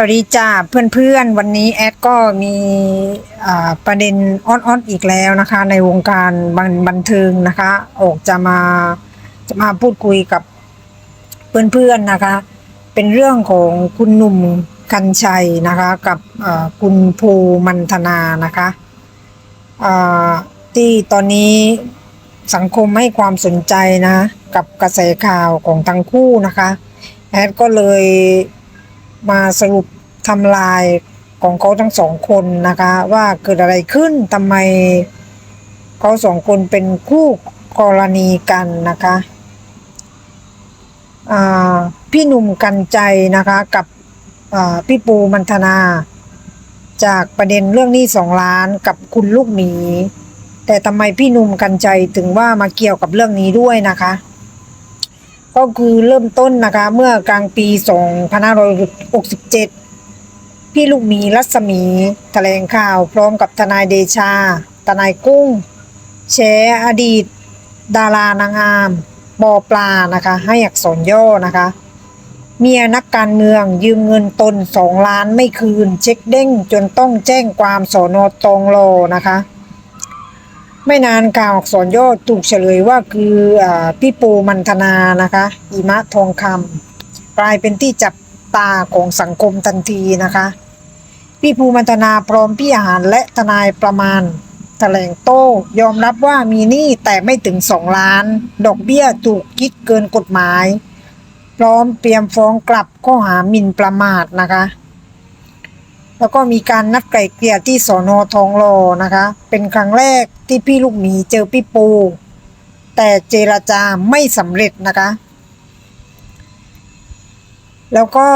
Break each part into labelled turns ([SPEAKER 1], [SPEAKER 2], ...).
[SPEAKER 1] สวัสดีจ้าเพื่อนๆ วันนี้แอดก็มีประเด็นอ้อนๆอีกแล้วนะคะ ในวงการบันบันเทิงนะคะออกจะมาจะมาพูดคุยกับเพื่อนๆนะคะ เป็นเรื่องของคุณหนุ่มกัญชัยนะคะ กับคุณภูมันธนานะคะที่ตอนนี้สังคมให้ความสนใจนะ กับกระแสข่าวของทั้งคู่นะคะ แอดก็เลย มาสรุปทำลายของเขาทั้งสองคนนะคะ ว่าเกิดอะไรขึ้นทำไมเขาสองคนเป็นคู่กรณีกันนะคะพี่หนุ่มกันใจนะคะกับพี่ปูมันธนา จากประเด็นเรื่องนี้สองล้านกับคุณลูกหมี แต่ทำไมพี่หนุ่มกันใจถึงว่ามาเกี่ยวกับเรื่องนี้ด้วยนะคะ ก็คือเริ่มต้นนะคะ เมื่อกลางปี 2567 พี่ลูกมีรัศมีแถลงข่าวพร้อมกับทนายเดชา ทนายกุ้งแฉอดีต ดารานางงามบอปลานะคะ ให้อักษรย่อนะคะ เมียนักการเมืองยืมเงินตนสองล้านไม่คืน เช็คเด้งจนต้องแจ้งความสอนอตองโลนะคะ ไม่นานข่าวอักษรย่อถูกเฉลยว่าคืออพี่ปูมันธนานะคะอิมะทองคำกลายเป็นที่จับตาของสังคมทันทีนะคะ พี่ภูมันธนาพร้อมพี่อาหารและทนายประมาณแถลงโต้ยอมรับว่ามีหนี้แต่ไม่ถึงสองล้าน ดอกเบี้ยถูกคิดเกินกฎหมาย พร้อมเตรียมฟ้องกลับข้อหาหมิ่นประมาทนะคะ แล้วก็มีการนัดไกล่เกลี่ยที่สอนอทองหล่อนะคะ เป็นครั้งแรกที่พี่ลูกหมีเจอพี่ปู แต่เจรจาไม่สำเร็จนะคะ แล้วก็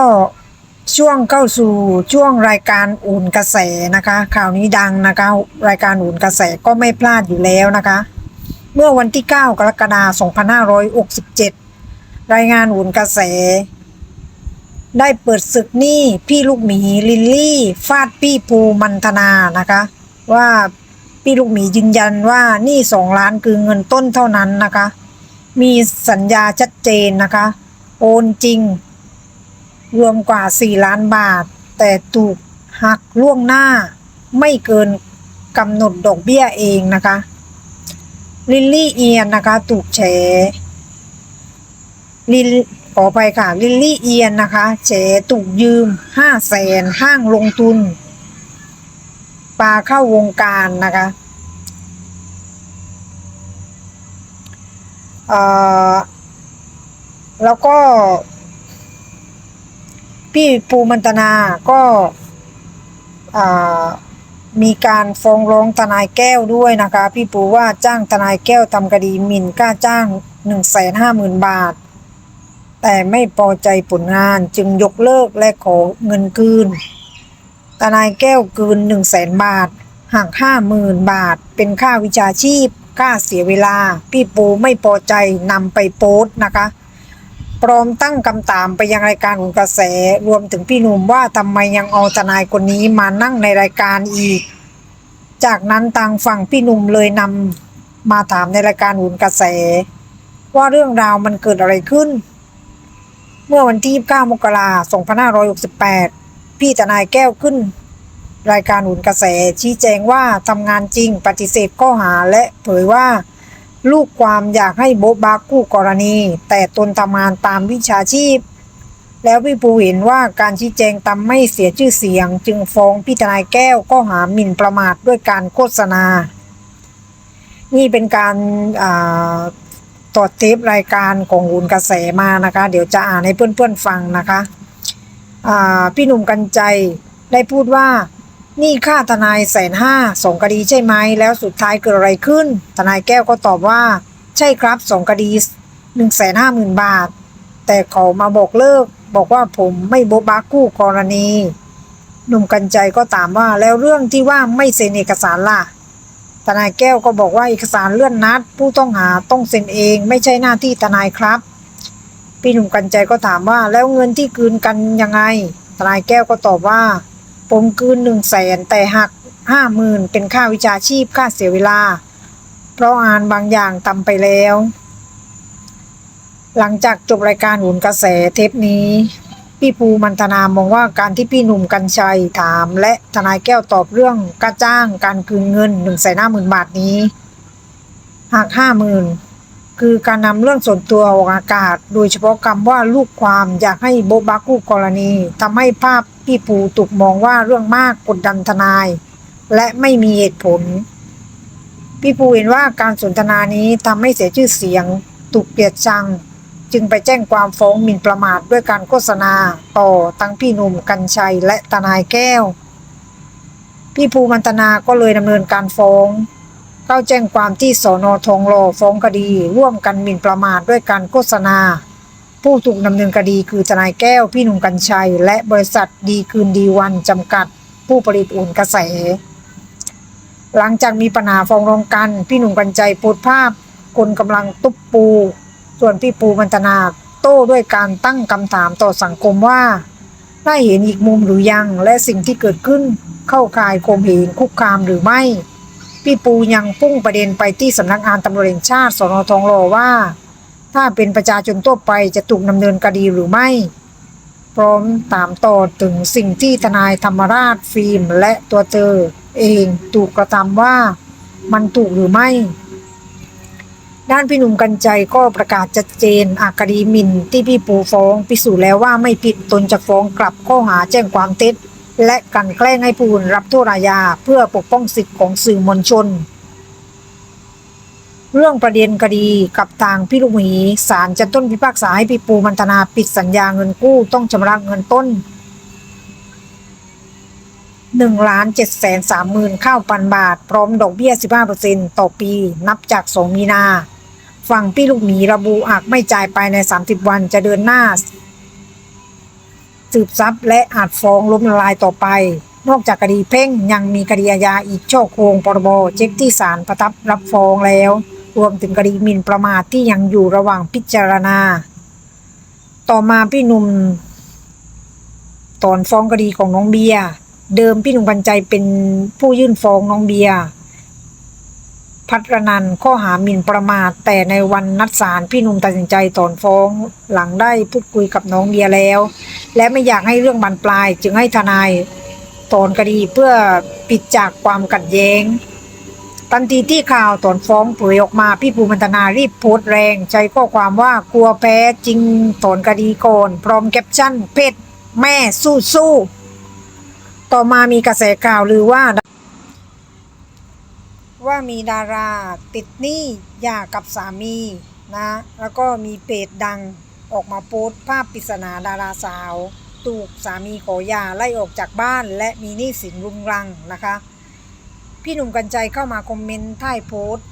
[SPEAKER 1] ช่วงเข้าสู่ช่วงรายการอุ่นกระแสนะคะข่าวนี้ดังนะคะ รายการอุ่นกระแสก็ไม่พลาดอยู่แล้วนะคะ เมื่อวันที่ 9 กรกฎาคม2567 รายงานอุ่นกระแส ได้เปิดศึกนี้พี่ลูกหมีลิลลี่ ฟาดพี่ภูมันธนานะคะ ว่าพี่ลูกหมียืนยันว่านี้สองล้านคือเงินต้นเท่านั้นนะคะ มีสัญญาชัดเจนนะคะ โอนจริง รวมกว่า4ล้านบาท แต่ถูกหักล่วงหน้า ไม่เกินกำหนดดอกเบี้ยเองนะคะ ลิลลี่เอียนนะคะ ถูกแฉลิล ขอไปค่ะ ลิลลี่เอียนนะคะแฉถูกยืมห้าแสนห้างลงทุน ปลาเข้าวงการนะคะเอ่อแล้วก็ พี่ปูมันตนาก็มีการฟ้องร้องทนายแก้วด้วยนะคะ พี่ปูว่าจ้างทนายแก้วทำคดีหมิ่นค่าจ้างหนึ่งแสนห้าหมื่นบาท แต่ไม่พอใจผลงานจึงยกเลิกและขอเงินคืน ทนายแก้วคืนหนึ่งแสนบาทหักห้าหมื่นบาท เป็นค่าวิชาชีพ ค่าเสียเวลา พี่ปูไม่พอใจนำไปโพสต์นะคะพร้อมตั้งคำถามไปยังรายการของกระแส รวมถึงพี่หนุ่มว่าทำไมยังเอาทนายคนนี้มานั่งในรายการอีก จากนั้นทางฝั่งพี่หนุ่มเลยนำมาถามในรายการหุ่นกระแส ว่าเรื่องราวมันเกิดอะไรขึ้น มื่อวันที่ 29 มกราคม 2568 พี่ทนายแก้วขึ้น รายการหุนกระแสชี้แจงว่าทำงานจริงปฏิเสธข้อหาและเผยว่า ลูกความอยากให้โบบาคู่กรณี แต่ตนทำงานตามวิชาชีพ แล้วพี่ปูเห็นว่าการชี้แจงทำไม่เสียชื่อเสียง จึงฟ้องพี่ทนายแก้วก็หาหมิ่นประมาทด้วยการโฆษณา นี่เป็นการ ตอเทปรายการของหุนกระแสมานะคะ เดี๋ยวจะอ่านให้เพื่อนๆฟังนะคะพี่หนุ่มกันใจได้พูดว่านี่ค่าทนายแสนห้าสองคดีใช่ไหมแล้วสุดท้ายเกิดอะไรขึ้น ทนายแก้วก็ตอบว่า ใช่ครับสองคดีหนึ่งแสนห้าหมื่นบาท แต่เขามาบอกเลิก บอกว่าผมไม่โบบากู้กรณี หนุ่มกันใจก็ถามว่าแล้วเรื่องที่ว่าไม่เซ็นเอกสารล่ะ ทนายแก้วก็บอกว่าเอกสารเลื่อนนัด ผู้ต้องหาต้องเซ็นเอง ไม่ใช่หน้าที่ทนายครับ พี่หนุ่มกันใจก็ถามว่าแล้วเงินที่คืนกันยังไงทนายแก้วก็ตอบว่า ผมคืนหนึ่งแสนแต่หักห้าหมื่นเป็นค่าวิชาชีพค่าเสียเวลา เพราะงานบางอย่างทำไปแล้ว หลังจากจบรายการหุนกระแสเทปนี้ พี่ภูมันธนามองว่าการที่พี่หนุ่มกัญชัยถาม และทนายแก้วตอบเรื่องค่าจ้างการคืนเงินหนึ่งแสนห้าหมื่นบาทนี้ หากห้าหมื่นคือการนำเรื่องส่วนตัวออกอากาศ โดยเฉพาะคำว่าลูกความอยากให้โบบาคู่กรณีทำให้ภาพพี่ภูถูกมองว่าเรื่องมากกดดันทนาย และไม่มีเหตุผล พี่ภูเห็นว่าการสนทนานี้ทำให้เสียชื่อเสียงถูกเกลียดชัง จึงไปแจ้งความฟ้องหมิ่นประมาทด้วยการโฆษณา ต่อทั้งพี่หนุ่มกัญชัยและทนายแก้ว พี่ภูมันตนาก็เลยดำเนินการฟ้อง เข้าแจ้งความที่สอนอทองหล่อฟ้องคดี ร่วมกันหมิ่นประมาทด้วยการโฆษณา ผู้ถูกดำเนินคดีคือทนายแก้ว พี่หนุ่มกัญชัย และบริษัทดีคืนดีวันจำกัด ผู้ผลิตอุ่นกระแส หลังจากมีปัญหาฟ้องร้องกัน พี่หนุ่มกัญชัยโพสต์ภาพคนกำลังตุบปู ส่วนพี่ปูมันตนาโต้ด้วยการตั้งคำถามต่อสังคมว่าได้เห็นอีกมุมหรือยัง และสิ่งที่เกิดขึ้นเข้าข่ายข่มเหงคุกคามหรือไม่ พี่ปูยังพุ่งประเด็นไปที่สำนักงานตำรวจแห่งชาติสนทองหล่อว่า ถ้าเป็นประชาชนทั่วไปจะถูกดำเนินคดีหรือไม่ พร้อมถามต่อถึงสิ่งที่ทนายธรรมราชฟิล์มและตัวเธอเองถูกกระทำว่ามันถูกหรือไม่ ด้านพี่หนุ่มกัญชัยก็ประกาศชัดเจนอาคดีมินที่พี่ปูฟ้อง พิสูจน์แล้วว่าไม่ผิดตนจะฟ้องกลับข้อหาแจ้งความเท็จ และกันแกล้งให้ผู้อื่นรับโทษอาญาเพื่อปกป้องสิทธิของสื่อมวลชน เรื่องประเด็นคดีกับทางพี่ลูกหมีศาลจะต้นพิพากษาให้พี่ปูมันธนาปิดสัญญาเงินกู้ต้องชำระเงินต้น1ล้าน7แสน3หมื่นข้าวพันบาท พร้อมดอกเบี้ย15%ต่อปี นับจาก2มีนา ฝั่งพี่ลูกหมีระบุหากไม่จ่ายภายใน 30 วันจะเดินหน้า สืบทรัพย์และอาจฟ้องล้มละลายต่อไป นอกจากคดีเพ่งยังมีคดีอาญาอีกช่อโกงปรบเช็คที่ศาลประทับรับฟ้องแล้ว รวมถึงคดีหมิ่นประมาทที่ยังอยู่ระหว่างพิจารณา ต่อมาพี่หนุ่มตอนฟ้องคดีของน้องเบียเดิมพี่หนุ่มกัญใจเป็นผู้ยื่นฟ้องน้องเบีย พัทรนันข้อหาหมิ่นประมาท แต่ในวันนัดศาลพี่นุ่มตัดสินใจถอนฟ้อง หลังได้พูดคุยกับน้องเบียแล้ว และไม่อยากให้เรื่องบานปลาย จึงให้ทนายถอนคดีเพื่อปิดจากความขัดแย้งทันทีที่ข่าวถอนฟ้องเผยออกมาพี่ภูมิมันตนารีบโพสต์แรงใช้ข้อความว่ากลัวแพ้จริงถอนคดีก่อนพร้อมแคปชั่นเพศแม่สู้สู้ต่อมามีกระแสข่าวลือว่า ว่ามีดาราติดหนี้หย่ากับสามีนะแล้วก็มีเพจดังออกมาโพสต์ภาพปริศนาดาราสาว ถูกสามีขอหย่าไล่ออกจากบ้านและมีหนี้สินรุงรังนะคะ พี่หนุ่มกัญชัยเข้ามาคอมเมนต์ใต้โพสต์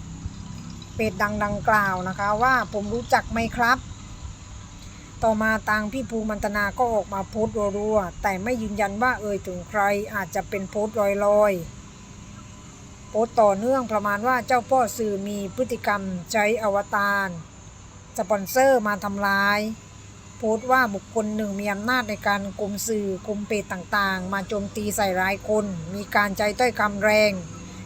[SPEAKER 1] เพจดังดังกล่าวนะคะ ว่าผมรู้จักไหมครับ ต่อมาทางพี่ภูมันตนาก็ออกมาโพสต์รัวๆแต่ไม่ยืนยันว่าเอ่ยถึงใครอาจจะเป็นโพสต์ลอยๆ โพสต์ต่อเนื่องประมาณว่าเจ้าพ่อสื่อมีพฤติกรรมใช้อวตารสปอนเซอร์มาทำร้าย โพสต์ว่าบุคคลหนึ่งมีอำนาจในการกลุ่มสื่อกลุ่มเพจต่างๆ มาโจมตีใส่ร้ายคน มีการใจต้อยคำแรง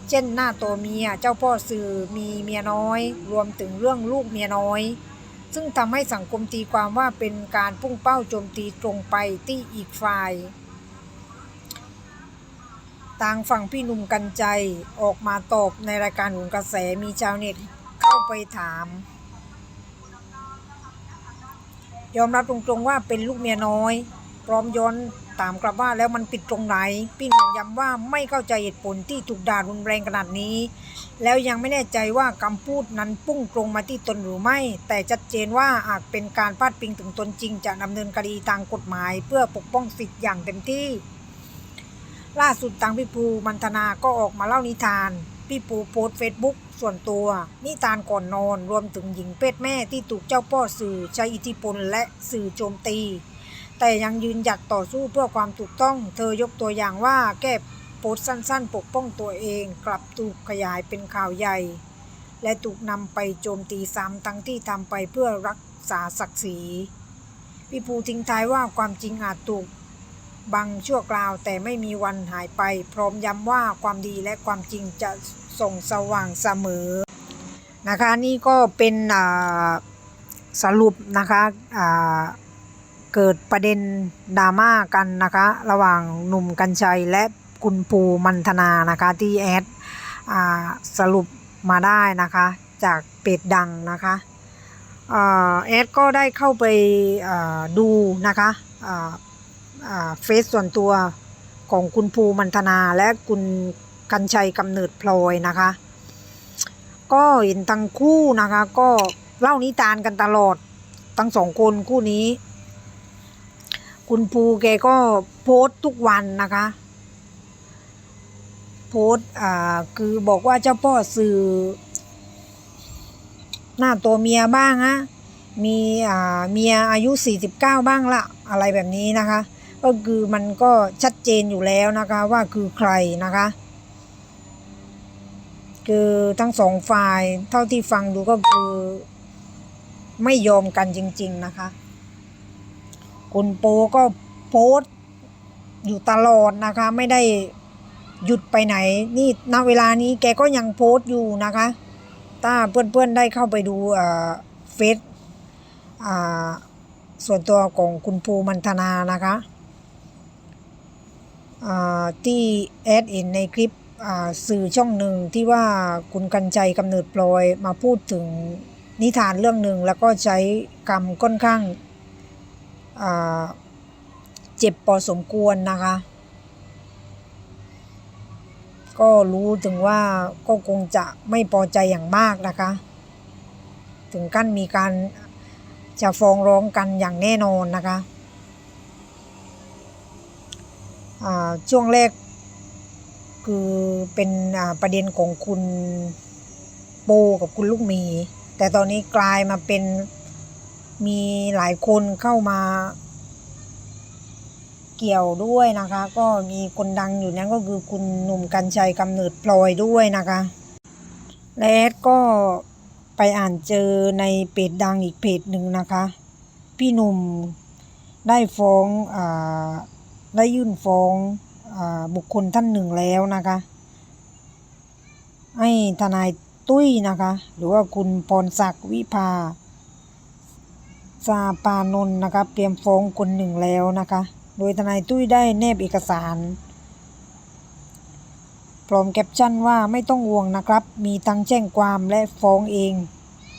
[SPEAKER 1] เช่นหน้าตัวเมียเจ้าพ่อสื่อมีเมียน้อย รวมถึงเรื่องลูกเมียน้อย ซึ่งทำให้สังคมตีความว่าเป็นการพุ่งเป้าโจมตีตรงไปที่อีกฝ่าย ทางฝั่งพี่หนุ่มกัญใจออกมาตอบในรายการหุนกระแสมีชาวเน็ตเข้าไปถาม ยอมรับตรงๆว่าเป็นลูกเมียน้อย พร้อมย้อนถามกลับว่าแล้วมันผิดตรงไหน พี่หนุ่มย้ำว่าไม่เข้าใจเหตุผลที่ถูกด่ารุนแรงขนาดนี้ แล้วยังไม่แน่ใจว่าคำพูดนั้นพุ่งตรงมาที่ตนหรือไม่ แต่ชัดเจนว่าอาจเป็นการพาดพิงถึงตนจริงจะดำเนินคดีทางกฎหมาย เพื่อปกป้องสิทธิ์อย่างเต็มที่ ล่าสุดทางพี่ปูมันธนาก็ออกมาเล่านิทาน พี่ปูโพสเฟซบุ๊กส่วนตัว นิทานก่อนนอนรวมถึงหญิงเพศแม่ที่ถูกเจ้าพ่อสื่อใช้อิทธิพลและสื่อโจมตี แต่ยังยืนหยัดต่อสู้เพื่อความถูกต้อง เธอยกตัวอย่างว่าแก้โพสสั้นๆ ปกป้องตัวเอง กลับถูกขยายเป็นข่าวใหญ่ และถูกนำไปโจมตีซ้ำทั้งที่ทำไปเพื่อรักษาศักดิ์ศรีพี่ปูทิ้งท้ายว่าความจริงอาจถูก บังชั่วคราวแต่ไม่มีวันหายไป พร้อมย้ำว่าความดีและความจริงจะส่องสว่างเสมอนะคะนี่ก็เป็นสรุปนะคะเกิดประเด็นดราม่ากันนะคะ ระหว่างหนุ่มกัญชัยและคุณปูมันธนานะคะที่แอดสรุปมาได้นะคะ จากเพจดังนะคะแอดก็ได้เข้าไปดูนะคะ เฟซส่วนตัวของคุณภูมันธนาและคุณกัญชัยกำเนิดพลอยนะคะ ก็เห็นทั้งคู่นะคะ ก็เล่านิทานกันตลอดทั้งสองคนคู่นี้ คุณภูแกก็โพสต์ทุกวันนะคะ โพสอ่าคือบอกว่าเจ้าพ่อสื่อ หน้าตัวเมียบ้างฮะมีอ่าเมียอายุ 49 บ้างละอะไรแบบนี้นะคะ ก็คือมันก็ชัดเจนอยู่แล้วนะคะว่าคือใครนะคะ คือทั้งสองฝ่ายเท่าที่ฟังดูก็คือ ไม่ยอมกันจริง ๆนะคะ คุณโปก็โพสต์อยู่ตลอดนะคะ ไม่ได้หยุดไปไหน นี่ณเวลานี้แกก็ยังโพสต์อยู่นะคะ ถ้าเพื่อนๆได้เข้าไปดูเฟซส่วนตัวของคุณภูมันธนานะคะ ที่แอดเห็นในคลิปสื่อช่องหนึ่งที่ว่าคุณกัญชัยกำเนิดพลอยมาพูดถึงนิทานเรื่องหนึ่งแล้วก็ใช้คำค่อนข้างเจ็บพอสมควรนะคะ ก็รู้ถึงว่าก็คงจะไม่พอใจอย่างมากนะคะ ถึงขั้นมีการจะฟ้องร้องกันอย่างแน่นอนนะคะอ่า ช่วงแรกคือเป็นประเด็นของคุณโปกับคุณลูกหมี แต่ตอนนี้กลายมาเป็นมีหลายคนเข้ามาเกี่ยวด้วยนะคะ ก็มีคนดังอยู่นั้นก็คือคุณหนุ่มกัญชัยกำเนิดพลอยด้วยนะคะ และแอดก็ไปอ่านเจอในเพจดังอีกเพจหนึ่งนะคะ พี่หนุ่มได้ฟ้องอ่า ได้ยื่นฟ้องอบุคคลท่านหนึ่งแล้วนะคะ ให้ทนายตุ้ยนะคะ หรือว่าคุณพรศักดิ์วิภาซาปานนท์นะคะเตรียมฟ้องคนหนึ่งแล้วนะคะ โดยทนายตุ้ยได้แนบเอกสารพร้อมแคปชั่นว่าไม่ต้องห่วงนะครับ มีทั้งแจ้งความและฟ้องเอง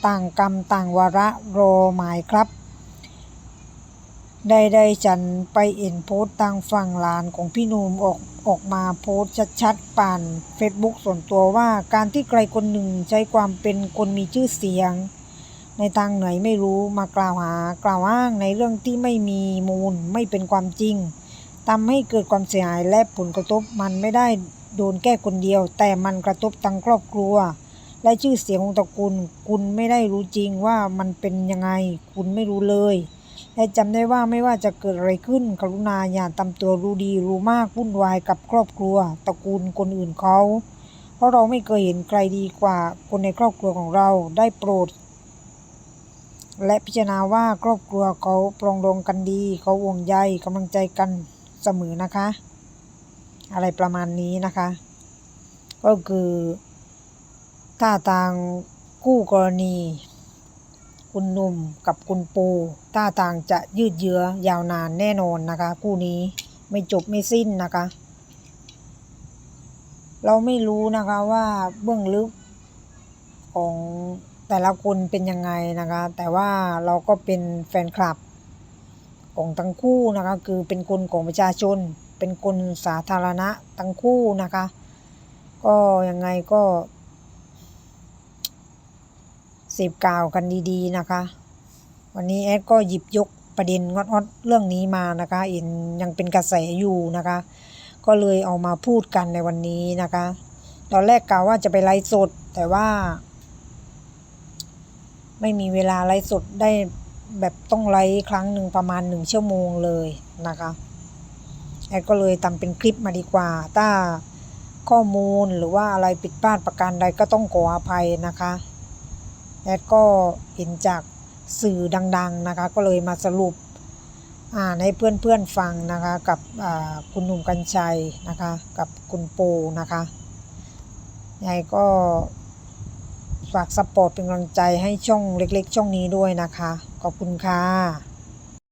[SPEAKER 1] ต่างกรรมต่างวาระรอหมายครับ ได้ได้ฉันไปเอ็นโพสต์ทางฝั่งหลานของพี่นุ่มออกออกมาโพสต์ชัดๆผ่าน Facebook ส่วนตัวว่าการที่ใครคนหนึ่งใช้ความเป็นคนมีชื่อเสียง ในทางไหนไม่รู้มากล่าวหากล่าวอ้างในเรื่องที่ไม่มีมูลไม่เป็นความจริงทำให้เกิดความเสียหายและผลกระทบมันไม่ได้โดนแค่คนเดียว แต่มันกระทบทั้งครอบครัว และชื่อเสียงของตระกูลคุณไม่ได้รู้จริงว่ามันเป็นยังไง คุณไม่รู้เลย และจำได้ว่าไม่ว่าจะเกิดอะไรขึ้น กรุณาอย่าทำตัวรู้ดีรู้มากวุ่นวายกับครอบครัวตระกูลคนอื่นเขา เพราะเราไม่เคยเห็นใครดีกว่าคนในครอบครัวของเราได้โปรด และพิจารณาว่าครอบครัวเขาปรองดองกันดี เขาห่วงใยกำลังใจกันเสมอนะคะ อะไรประมาณนี้นะคะ ก็คือถ้าทางคู่กรณี คุณหนุ่มกับคุณปูท่าทางจะยืดเยื้อยาวนานแน่นอนนะคะ คู่นี้ไม่จบไม่สิ้นนะคะ เราไม่รู้นะคะว่าเบื้องลึกของแต่ละคนเป็นยังไงนะคะ แต่ว่าเราก็เป็นแฟนคลับของทั้งคู่นะคะ คือเป็นคนของประชาชน เป็นคนสาธารณะทั้งคู่นะคะ ก็ยังไงก็ เสพกล่าวกันดีๆนะคะ วันนี้แอดก็หยิบยกประเด็นงอดๆเรื่องนี้มานะคะเห็นยังเป็นกระแสอยู่นะคะ ก็เลยเอามาพูดกันในวันนี้นะคะ ตอนแรกกล่าวว่าจะไปไลฟ์สดแต่ว่า ไม่มีเวลาไลฟ์สดได้แบบต้องไลฟ์ครั้งหนึ่งประมาณหนึ่งชั่วโมงเลยนะคะแอดก็เลยทำเป็นคลิปมาดีกว่า ถ้าข้อมูลหรือว่าอะไรผิดพลาดประการใดก็ต้องขออภัยนะคะ แอดก็เห็นจากสื่อดังๆนะคะ ก็เลยมาสรุปอ่านให้เพื่อนๆฟังนะคะ กับคุณหนุ่มกัญชัยนะคะ กับคุณปูนะคะยังไงก็ฝากสปอร์ตเป็นกำลังใจให้ช่องเล็กๆ ช่องนี้ด้วยนะคะ ขอบคุณค่ะ